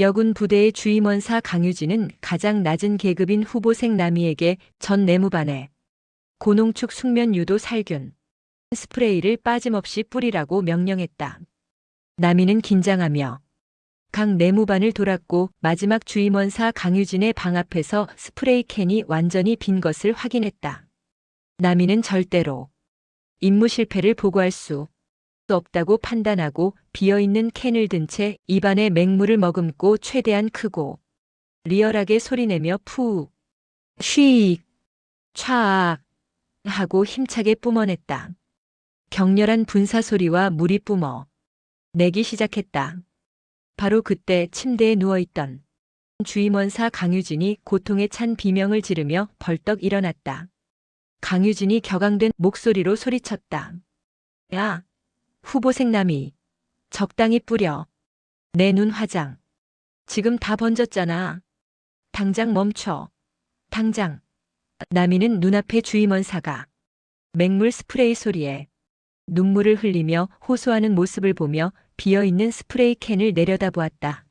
여군 부대의 주임원사 강유진은 가장 낮은 계급인 후보생 남이에게 전 내무반에 고농축 숙면 유도 살균 스프레이를 빠짐없이 뿌리라고 명령했다. 남이는 긴장하며 각 내무반을 돌았고 마지막 주임원사 강유진의 방 앞에서 스프레이 캔이 완전히 빈 것을 확인했다. 남이는 절대로 임무 실패를 보고할 수 없다고 판단하고 비어있는 캔을 든 채 입안에 맹물을 머금고 최대한 크고 리얼하게 소리내며 푸, 휘익, 촤악 하고 힘차게 뿜어냈다. 격렬한 분사 소리와 물이 뿜어 내기 시작했다. 바로 그때 침대에 누워있던 주임원사 강유진이 고통에 찬 비명을 지르며 벌떡 일어났다. 강유진이 격앙된 목소리로 소리쳤다. 야, 후보 생 남이 적당히 뿌려. 내 눈 화장. 지금 다 번졌잖아. 당장 멈춰. 당장. 남이는 눈앞의 주임원사가 맹물 스프레이 소리에 눈물을 흘리며 호소하는 모습을 보며 비어있는 스프레이 캔을 내려다보았다.